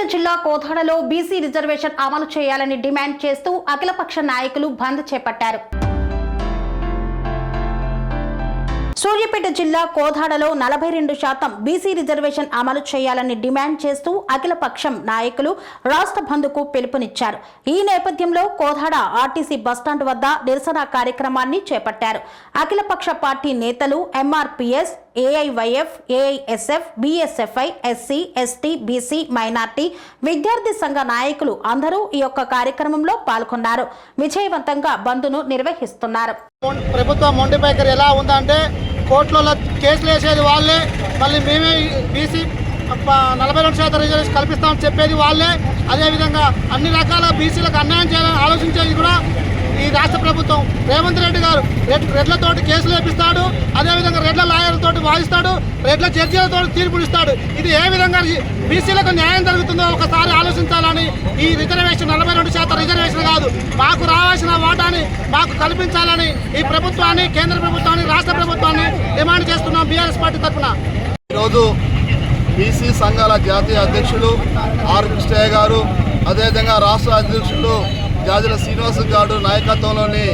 సూర్యాపేట జిల్లా కోథాడలో BC reservation అమలు చేయాలని డిమాండ్ చేస్తూ అఖిలపక్ష నాయకులు బంద్ చేపట్టారు. సూర్యాపేట జిల్లా కోదాడలో నలభై రెండు శాతం బీసీ రిజర్వేషన్ అమలు చేయాలని డిమాండ్ చేస్తూ అఖిలపక్షం నాయకులు రాష్ట్ర బంధుకు పిలుపునిచ్చారు. ఈ నేపథ్యంలో కోదాడ ఆర్టీసీ బస్టాండ్ వద్ద నిరసన కార్యక్రమాన్ని చేపట్టారు. అఖిలపక్ష పార్టీ నేతలు MRPS AIYF AISF BSFI SC ST BC minority విద్యార్థి సంఘ నాయకులు అందరూ ఈ యొక్క కార్యక్రమంలో పాల్గొన్నారు. విజయవంతంగా బంద్ను నిర్వహిస్తున్నారు. ప్రభుత్వం మొండి ఎలా ఉందంటే కోర్టులలో కేసులు వేసేది వాళ్ళే మళ్ళీ మేమే బీసీ నలభై రెండు శాతం రిజర్వేషన్ కల్పిస్తామని చెప్పేది వాళ్ళే. అదేవిధంగా అన్ని రకాల బీసీలకు అన్యాయం చేయాలని ఆలోచించేది కూడా ఈ రాష్ట్ర ప్రభుత్వం రేవంత్ రెడ్డి గారు రెడ్ రెడ్లతోటి కేసులు వేపిస్తాడు అదేవిధంగా రెడ్ల లాయర్లతోటి వాదిస్తాడు రెడ్ల జడ్జీలతో తీర్పులు ఇస్తాడు. ఇది ఏ విధంగా బీసీలకు న్యాయం జరుగుతుందో ఒకసారి ఆలోచించాలని ఈ రిజర్వేషన్ నలభై రెండు శాతం రిజర్వేషన్ కాదు. మాకు రావాల్సిన వాటాని మాకు కల్పించాలని ఈ ప్రభుత్వాన్ని కేంద్ర ప్రభుత్వాన్ని రాష్ట్ర ప్రభుత్వాన్ని డిమాండ్ చేస్తున్నాం బీఆర్ఎస్ పార్టీ తరఫున. ఈరోజు బీసీ సంఘాల జాతీయ అధ్యక్షులు ఆర్ కృష్ణయ్య గారు అదేవిధంగా రాష్ట్ర అధ్యక్షులు జాజుల శ్రీనివాస గారు నాయకత్వంలోని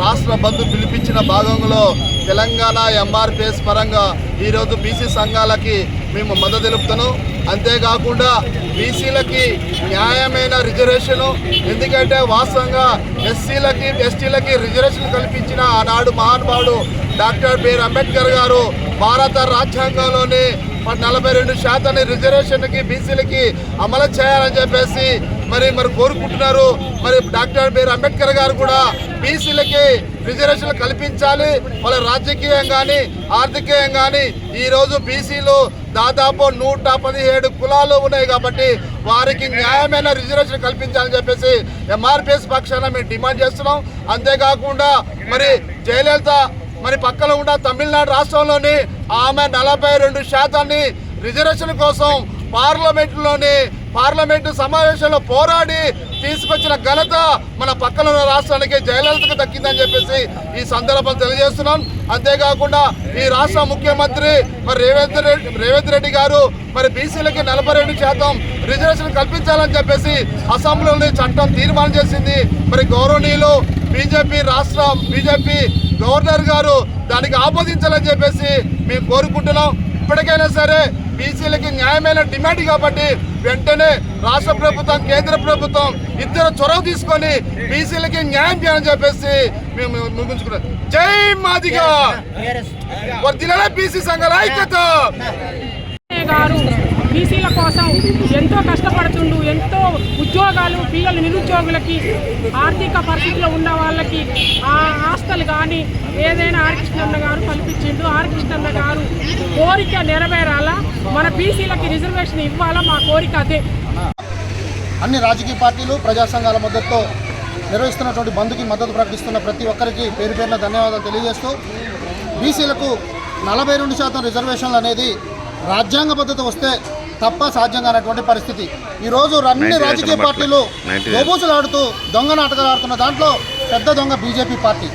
రాష్ట్ర బంధు పిలిపించిన భాగంలో తెలంగాణ ఎంఆర్పిఎస్ పరంగా ఈరోజు బీసీ సంఘాలకి మేము మద్దతు తెలుపుతున్నాం. అంతేకాకుండా బీసీలకి న్యాయమైన రిజర్వేషను ఎందుకంటే వాస్తవంగా ఎస్సీలకి ఎస్టీలకి రిజర్వేషన్ కల్పించిన ఆనాడు మహానుభావుడు డాక్టర్ బిఆర్ అంబేద్కర్ గారు భారత రాజ్యాంగంలోని నలభై రెండు శాతాన్ని రిజర్వేషన్కి బీసీలకి అమలు చేయాలని చెప్పేసి మరి మరి కోరుకుంటున్నారు. మరి డాక్టర్ బిఆర్ అంబేద్కర్ గారు కూడా బీసీలకి రిజర్వేషన్లు కల్పించాలి. వాళ్ళ రాజకీయం కానీ ఆర్థికీయం కానీ ఈరోజు బీసీలు దాదాపు నూట పదిహేడు కులాలు ఉన్నాయి కాబట్టి వారికి న్యాయమైన రిజర్వేషన్ కల్పించాలని చెప్పేసి ఎంఆర్పిఎస్ పక్షాన మేము డిమాండ్ చేస్తున్నాం. అంతేకాకుండా మరి జయలలిత మరి పక్కన ఉన్న తమిళనాడు రాష్ట్రంలోని ఆమె నలభై రెండు శాతాన్ని రిజర్వేషన్ కోసం పార్లమెంట్లోని పార్లమెంటు సమావేశంలో పోరాడి తీసుకొచ్చిన ఘనత మన పక్కన ఉన్న రాష్ట్రానికి జయలలితకు దక్కిందని చెప్పేసి ఈ సందర్భం తెలియజేస్తున్నాం. అంతేకాకుండా ఈ రాష్ట్ర ముఖ్యమంత్రి మరి రేవంత్ రెడ్డి రేవంత్ రెడ్డి గారు మరి బీసీలకి నలభై రెండు శాతం రిజర్వేషన్ కల్పించాలని చెప్పేసి అసెంబ్లీలోని చట్టం తీర్మానం చేసింది. మరి గౌరవనీయులు బీజేపీ రాష్ట్ర బీజేపీ గవర్నర్ గారు దానికి ఆమోదించాలని చెప్పేసి మేము కోరుకుంటున్నాం. ఇప్పటికైనా సరే బీసీలకి న్యాయమైన డిమాండ్ కాబట్టి వెంటనే రాష్ట్ర ప్రభుత్వం కేంద్ర ప్రభుత్వం ఇద్దరు చొరవ తీసుకొని బీసీలకి న్యాయం చేయాలని చెప్పేసి మేము ముగించుకున్నాం. జై మాదిగా! వర్దిలే బీసీ సంఘాల ఐక్యత? గారు బీసీల కోసం ఎంతో కష్టపడుతుండు ఎంతో ఉద్యోగాలు పిల్లలు నిరుద్యోగులకి ఆర్థిక పరిస్థితిలో ఉన్న వాళ్ళకి ఆ ఆస్తులు కానీ ఏదైనా ఆర్ గారు కల్పించిండు. ఆర్ గారు కోరిక నెరవేరాలా? మన బీసీలకి రిజర్వేషన్ ఇవ్వాలా? మా కోరిక అదే. అన్ని రాజకీయ పార్టీలు ప్రజా సంఘాల మద్దతుతో నిర్వహిస్తున్నటువంటి బంద్కి మద్దతు ప్రకటిస్తున్న ప్రతి ఒక్కరికి పేరు పేరున ధన్యవాదాలు తెలియజేస్తూ బీసీలకు నలభై రెండు శాతం రిజర్వేషన్లు అనేది రాజ్యాంగ పద్ధతి వస్తే తప్ప సాధ్యం కానటువంటి పరిస్థితి. ఈరోజు అన్ని రాజకీయ పార్టీలు ఆడుతూ దొంగ నాటకాలు ఆడుతున్న దాంట్లో పెద్ద దొంగ బీజేపీ పార్టీ.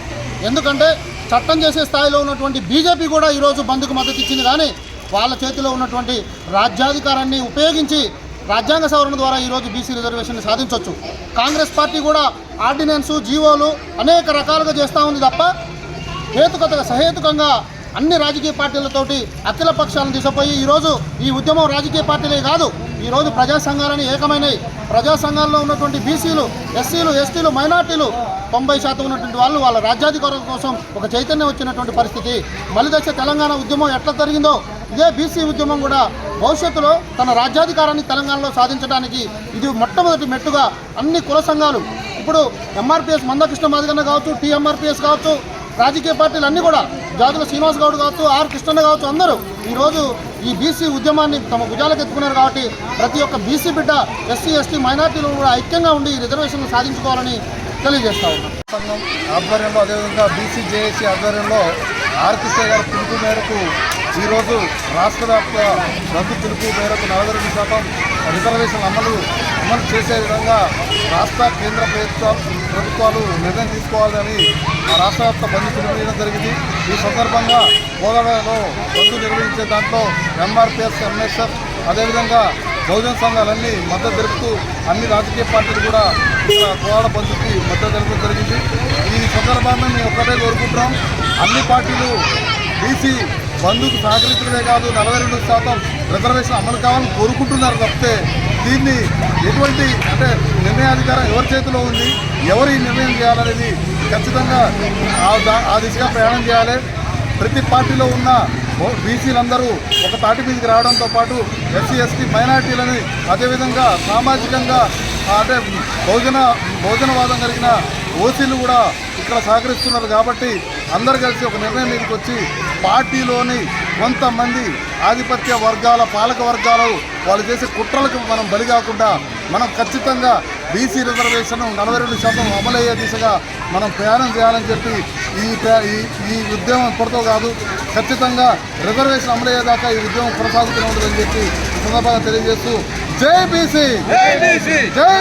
ఎందుకంటే చట్టం చేసే స్థాయిలో ఉన్నటువంటి బీజేపీ కూడా ఈరోజు బంద్కు మద్దతు ఇచ్చింది. కానీ వాళ్ళ చేతిలో ఉన్నటువంటి రాజ్యాధికారాన్ని ఉపయోగించి రాజ్యాంగ సవరణ ద్వారా ఈరోజు బీసీ రిజర్వేషన్ సాధించవచ్చు కాంగ్రెస్ పార్టీ కూడా ఆర్డినెన్స్ జీవోలు అనేక రకాలుగా చేస్తూ ఉంది తప్ప హేతుకతగా సహేతుకంగా అన్ని రాజకీయ పార్టీలతోటి అఖిల పక్షాలను తీసుకుపోయి ఈరోజు ఈ ఉద్యమం రాజకీయ పార్టీలే కాదు ఈరోజు ప్రజా సంఘాలని ఏకమైనవి ప్రజా సంఘాల్లో ఉన్నటువంటి బీసీలు ఎస్సీలు ఎస్టీలు మైనార్టీలు తొంభై శాతం ఉన్నటువంటి వాళ్ళు వాళ్ళ రాజ్యాధికారం కోసం ఒక చైతన్యం వచ్చినటువంటి పరిస్థితి. మలిదశ తెలంగాణ ఉద్యమం ఎట్లా జరిగిందో ఇదే బీసీ ఉద్యమం కూడా భవిష్యత్తులో తన రాజ్యాధికారాన్ని తెలంగాణలో సాధించడానికి ఇది మొట్టమొదటి మెట్టుగా అన్ని కుల సంఘాలు. ఇప్పుడు ఎంఆర్పిఎస్ మందకృష్ణ మాదిగన్న కావచ్చు టీఎంఆర్పిఎస్ కావచ్చు రాజకీయ పార్టీలు అన్నీ కూడా జాతుల శ్రీనివాస్ గౌడ్ కావచ్చు ఆర్ కృష్ణన్న కావచ్చు అందరూ ఈరోజు ఈ బీసీ ఉద్యమాన్ని తమ భుజాలకు ఎత్తుకున్నారు కాబట్టి ప్రతి ఒక్క బీసీ బిడ్డ ఎస్సీ ఎస్టీ మైనార్టీలు కూడా ఐక్యంగా ఉండి ఈ రిజర్వేషన్లు సాధించుకోవాలని తెలియజేస్తా ఉన్నాం. సంఘం ఆధ్వర్యంలో అదేవిధంగా బీసీ జేఏసీ ఆధ్వర్యంలో ఆర్కిసే గారి పిలుపు మేరకు ఈరోజు రాష్ట్ర వ్యాప్త రద్దు పిలుపు మేరకు నలభై శాతం రిజర్వేషన్ అమలు అమలు చేసే విధంగా రాష్ట్ర కేంద్ర ప్రభుత్వాలు ప్రభుత్వాలు నిర్ణయం తీసుకోవాలని రాష్ట్ర వ్యాప్త బంద్ పిలుపునియడం జరిగింది. ఈ సందర్భంగా కోదాడలో బంద్ నిర్వహించే దాంట్లో ఎంఆర్పిఎస్ ఎంఎస్ఎఫ్ అదేవిధంగా బహుజన సంఘాలన్నీ మద్దతు తెలుపుతూ అన్ని రాజకీయ పార్టీలు కూడా ఇక్కడ కోవాడ బంధుకి మద్దతు తెలపడం జరిగింది. ఈ సందర్భాన్ని మేము ఒక్కటే కోరుకుంటున్నాం. అన్ని పార్టీలు బీసీ బంధుకు సహకరించడమే కాదు నలభై రెండు శాతం రిజర్వేషన్ అమలు కావాలని కోరుకుంటున్నారు తప్పితే దీన్ని ఎటువంటి అంటే నిర్ణయాధికారం ఎవరి చేతిలో ఉంది ఎవరు ఈ నిర్ణయం చేయాలనేది ఖచ్చితంగా ఆ దిశగా ప్రయాణం చేయాలి. ప్రతి పార్టీలో ఉన్న బీసీలందరూ ఒక తాటి మీదకి రావడంతో పాటు ఎస్సీ ఎస్టీ మైనార్టీలని అదేవిధంగా సామాజికంగా అంటే భోజన భోజనవాదం కలిగిన ఓసీలు కూడా ఇక్కడ సహకరిస్తున్నారు కాబట్టి అందరు కలిసి ఒక నిర్ణయం మీదకి వచ్చి పార్టీలోని కొంతమంది ఆధిపత్య వర్గాల పాలక వర్గాలు వాళ్ళు చేసే కుట్రలకు మనం బలి కాకుండా మనం ఖచ్చితంగా బీసీ రిజర్వేషన్ నలభై రెండు శాతం అమలయ్యే దిశగా మనం ప్రయాణం చేయాలని చెప్పి ఈ ఈ ఈ ఉద్యమం ఇప్పటితో కాదు ఖచ్చితంగా రిజర్వేషన్ అమలయ్యేదాకా ఈ ఉద్యమం కొనసాగుతూనే ఉంటుందని చెప్పి సందర్భంగా తెలియజేస్తూ జై బీసీ! జై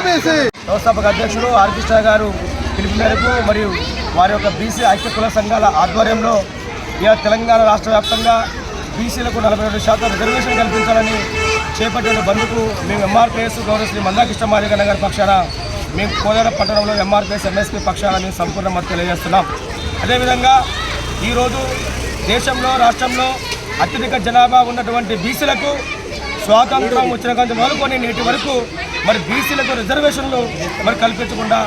బీసీ! వ్యవస్థాపక అధ్యక్షుడు ఆర్కిష్ణ గారు పిలుపు మేరకు మరియు వారి యొక్క బీసీ ఐక్య కుల సంఘాల ఆధ్వర్యంలో ఇక తెలంగాణ రాష్ట్ర వ్యాప్తంగా బీసీలకు నలభై రెండు శాతం రిజర్వేషన్ కల్పించాలని చేపట్టిన బంధుకు మేము ఎంఆర్పిఎస్ గౌరవ శ్రీ మందాకృష్ణ మాదిగన్న గారి పక్షాన మేము కోదాడ పట్టణంలో ఎంఆర్పిఎస్ ఎంఎస్పీ పక్షాన మేము సంపూర్ణ మద్దతు తెలియజేస్తున్నాం. అదేవిధంగా ఈరోజు దేశంలో రాష్ట్రంలో అత్యధిక జనాభా ఉన్నటువంటి బీసీలకు స్వాతంత్రం వచ్చిన కొంత మొదలుకొని నేటి వరకు మరి బీసీలకు రిజర్వేషన్లు మరి కల్పించకుండా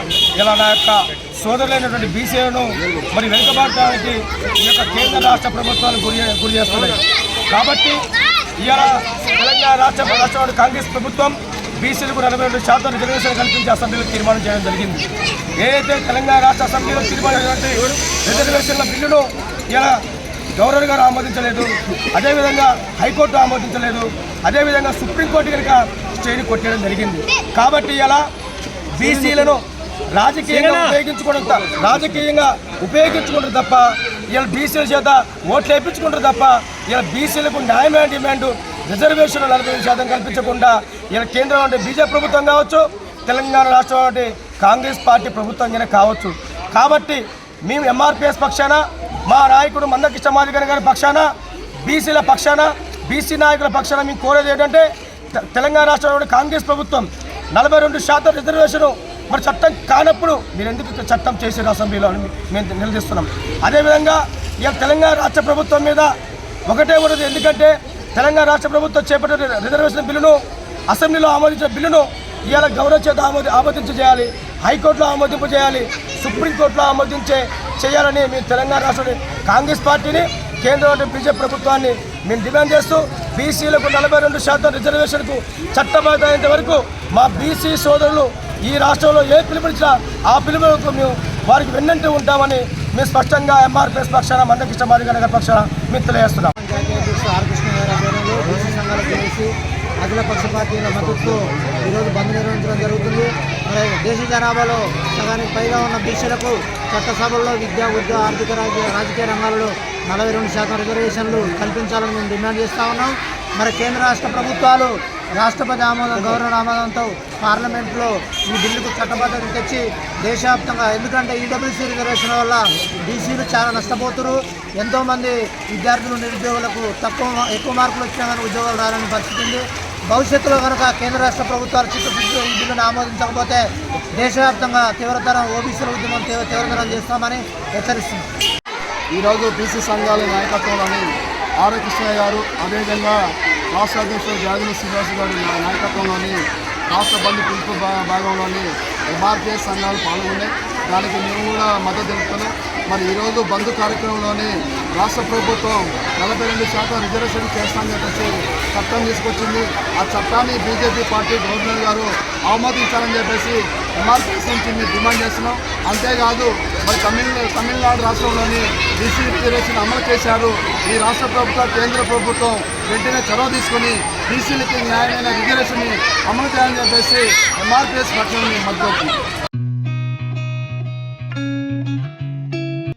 ఇలా నా యొక్క సోదరులైనటువంటి బీసీలను మరి వెనుకబాటడానికి ఈ యొక్క కేంద్ర రాష్ట్ర ప్రభుత్వాలు గురి గురి చేస్తున్నాయి. కాబట్టి ఇవాళ తెలంగాణ రాష్ట్ర రాష్ట్రంలోని కాంగ్రెస్ ప్రభుత్వం బీసీలకు నలభై రెండు శాతం రిజర్వేషన్ కల్పించి అసెంబ్లీలో తీర్మానం చేయడం జరిగింది. ఏదైతే తెలంగాణ రాష్ట్ర అసెంబ్లీలో తీర్మానమైనటువంటి రిజర్వేషన్ల బిల్లును ఇలా గవర్నర్ గారు ఆమోదించలేదు అదేవిధంగా హైకోర్టు ఆమోదించలేదు అదేవిధంగా సుప్రీంకోర్టు కనుక స్టేని కొట్టేయడం జరిగింది. కాబట్టి ఇలా బీసీలను రాజకీయంగా ఉపయోగించుకోవడం రాజకీయంగా ఉపయోగించుకుంటారు తప్ప ఇలా బీసీల చేత ఓట్లు వేయించుకుంటారు తప్ప ఇలా బీసీలకు న్యాయమైన డిమాండ్? రిజర్వేషన్ నలభై ఐదు శాతం కల్పించకుండా ఇలా కేంద్రం అంటే బీజేపీ ప్రభుత్వం కావచ్చు తెలంగాణ రాష్ట్రం అంటే కాంగ్రెస్ పార్టీ ప్రభుత్వం కనుక కావచ్చు. కాబట్టి మేము ఎంఆర్పిఎస్ పక్షాన మా నాయకుడు మందకృష్ణ మాదిగన్ గారి పక్షాన బీసీల పక్షాన బీసీ నాయకుల పక్షాన మేము కోరేది ఏంటంటే తె- తెలంగాణ రాష్ట్రంలో కాంగ్రెస్ ప్రభుత్వం నలభై రెండు శాతం రిజర్వేషన్ మరి చట్టం కానప్పుడు మీరు ఎందుకు చట్టం చేసారు అసెంబ్లీలో మేము నిలదీస్తున్నాం. అదేవిధంగా ఇక తెలంగాణ రాష్ట్ర ప్రభుత్వం మీద ఒకటే ఉన్నది. ఎందుకంటే తెలంగాణ రాష్ట్ర ప్రభుత్వం చేపట్టిన రిజర్వేషన్ బిల్లును అసెంబ్లీలో ఆమోదించిన బిల్లును ఇవాళ గౌరవ చేత ఆమోది ఆమోదించేయాలి హైకోర్టులో ఆమోదింపు చేయాలి. సుప్రీంకోర్టులో ఆమోదించే చేయాలని మేము తెలంగాణ రాష్ట్ర కాంగ్రెస్ పార్టీని కేంద్రంలో బీజేపీ ప్రభుత్వాన్ని మేము డిమాండ్ చేస్తూ బీసీలకు నలభై రెండు శాతం రిజర్వేషన్కు చట్టబద్ధమైనంత వరకు మా బీసీ సోదరులు ఈ రాష్ట్రంలో ఏ పిలుపునిచ్చినా ఆ పిలుపులకు మేము వారికి వెన్నంటూ ఉంటామని మేము స్పష్టంగా ఎంఆర్పిఎస్ పక్షాన మందకృష్ణ మాదిగ నగర్ పక్షాన మేము తెలియజేస్తున్నాం జాతీయ అధ్యక్షుడు ఆర్ కృష్ణ గారి ఆధ్వర్యంలో బీసీ సంఘాల చేసి అఖిలపక్ష పార్టీల మద్దతుతో ఈరోజు బంద్ నిర్వహించడం జరుగుతుంది. మరి దేశ జనాభాలో సగానికి పైగా ఉన్న బీసీలకు చట్టసభల్లో విద్యా ఉద్యోగ ఆర్థిక రాజకీయ రాజకీయ రంగాలలో నలభై రెండు శాతం రిజర్వేషన్లు కల్పించాలని మేము డిమాండ్ చేస్తూ ఉన్నాం. మరి కేంద్ర రాష్ట్ర ప్రభుత్వాలు రాష్ట్రపతి ఆమోదం గవర్నర్ ఆమోదంతో పార్లమెంట్లో ఈ బిల్లుకు చట్టబద్ధత తెచ్చి దేశవ్యాప్తంగా ఎందుకంటే ఈడబ్ల్యూసీ రిజర్వేషన్ వల్ల బీసీలు చాలా నష్టపోతున్నారు ఎంతోమంది విద్యార్థులు నిరుద్యోగులకు తక్కువ ఎక్కువ మార్కులు వచ్చినా కానీ ఉద్యోగాలు రాలని పరిస్థితి ఉంది. భవిష్యత్తులో కనుక కేంద్ర రాష్ట్ర ప్రభుత్వాలు చిత్తశుద్ధితో ఈ బిల్లును ఆమోదించకపోతే దేశవ్యాప్తంగా తీవ్రతరం ఓబీసీల ఉద్యమం తీవ్ర తీవ్రతరం చేస్తామని హెచ్చరిస్తుంది ఈరోజు బీసీ సంఘాల నాయకత్వంలోని ఆర్ కృష్ణయ్య గారు అదేవిధంగా రాష్ట్ర అధ్యక్షుడు జాగిన శ్రీనివాస్ గారి నాయకత్వంలోని రాష్ట్ర బంధు పిలుపు భాగంలోని ఎంఆర్పీఎస్ సంఘాలు పాల్గొన్నాయి. దానికి మేము కూడా మద్దతు తెలుపుతున్నాం. మరి ఈరోజు బంధు కార్యక్రమంలోని రాష్ట్ర ప్రభుత్వం నలభై రెండు శాతం రిజర్వేషన్ చేస్తామని చెప్పేసి చట్టం తీసుకొచ్చింది. ఆ చట్టాన్ని బీజేపీ పార్టీ గవర్నర్ గారు ఆమోదించాలని చెప్పేసి ఎంఆర్పిఎస్ నుంచి మేము డిమాండ్ చేస్తున్నాం. అంతేకాదు మరి తమిళ తమిళనాడు రాష్ట్రంలోని బీసీ రిజర్వేషన్ అమలు చేశారు. ఈ రాష్ట్ర ప్రభుత్వం కేంద్ర ప్రభుత్వం వెంటనే చొరవ తీసుకొని బీసీలకి న్యాయమైన రిజర్వేషన్ని అమలు చేయాలని చెప్పేసి ఎంఆర్పిఎస్ పక్షాన్ని మద్దతు.